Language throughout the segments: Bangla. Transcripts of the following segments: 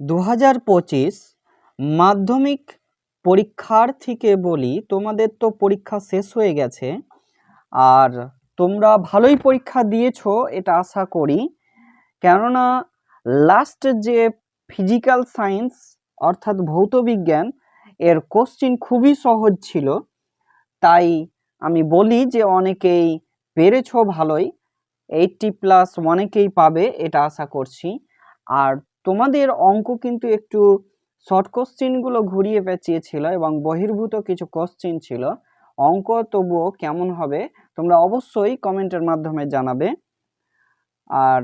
দু হাজার পঁচিশ মাধ্যমিক পরীক্ষার্থীকে বলি তোমাদের তো পরীক্ষা শেষ হয়ে গেছে। আর তোমরা ভালোই পরীক্ষা দিয়েছ, এটা আশা করি। কেননা লাস্ট যে ফিজিক্যাল সায়েন্স অর্থাৎ ভৌত বিজ্ঞান, এর কোশ্চিন খুবই সহজ ছিল। তাই আমি বলি যে অনেকেই পেরেছ ভালোই এইটটি প্লাস অনেকেই পাবে, এটা আশা করছি। আর তোমাদের অঙ্ক কিন্তু একটু শর্ট কোশ্চিনগুলো ঘুরিয়ে পেঁচিয়েছিল এবং বহির্ভূত কিছু কোশ্চিন ছিল। অঙ্ক তবুও কেমন হবে তোমরা অবশ্যই কমেন্টের মাধ্যমে জানাবে। আর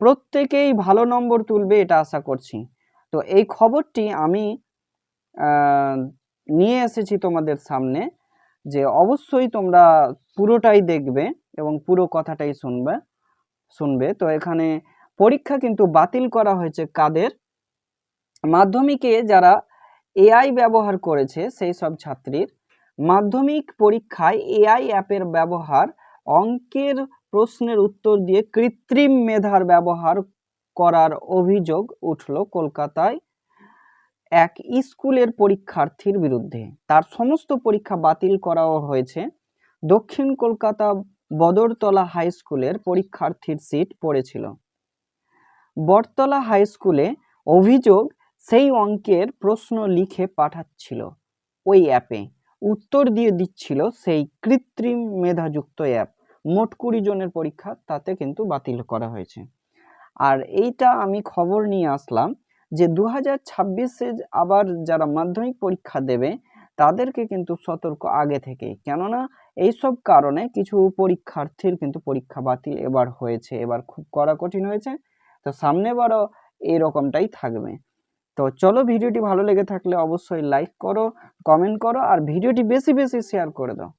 প্রত্যেকেই ভালো নম্বর তুলবে এটা আশা করছি। তো এই খবরটি আমি নিয়ে এসেছি তোমাদের সামনে যে অবশ্যই তোমরা পুরোটাই দেখবে এবং পুরো কথাটাই শুনবে শুনবে। তো এখানে পরীক্ষা কিন্তু বাতিল করা হয়েছে কাদের? মাধ্যমিকে যারা এআই ব্যবহার করেছে, সেই সব ছাত্রীর মাধ্যমিক পরীক্ষায় এআই অ্যাপের ব্যবহার, অঙ্কের প্রশ্নের উত্তর দিয়ে কৃত্রিম মেধার ব্যবহার করার অভিযোগ উঠল কলকাতায় এক স্কুলের পরীক্ষার্থীর বিরুদ্ধে। তার সমস্ত পরীক্ষা বাতিল করাও হয়েছে। দক্ষিণ কলকাতা বদরতলা হাই স্কুলের পরীক্ষার্থীর সিট পড়েছিল। বটতলা হাই স্কুলে অভিযোগ সেই অঙ্কের প্রশ্ন লিখে পাঠাচ্ছিল ওই অ্যাপে। উত্তর দিয়ে দিচ্ছিল সেই কৃত্রিম মেধাযুক্ত অ্যাপ। মোট কুড়ি জনের পরীক্ষা, তাতে কিন্তু বাতিল করা হয়েছে। আর এইটা আমি খবর নিয়ে আসলাম যে দু হাজার ছাব্বিশে আবার যারা মাধ্যমিক পরীক্ষা দেবে, তাদেরকে কিন্তু সতর্ক আগে থেকেই। কেননা এইসব কারণে কিছু পরীক্ষার্থীর কিন্তু পরীক্ষা বাতিল এবার হয়েছে, এবার খুব কড়া কঠিন হয়েছে। তো সামনে বারও এরকমটাই থাকবে। তো চলো ভিডিওটি ভালো লেগে থাকলে অবশ্যই লাইক করো কমেন্ট করো, আর ভিডিওটি বেশি বেশি শেয়ার করে দাও।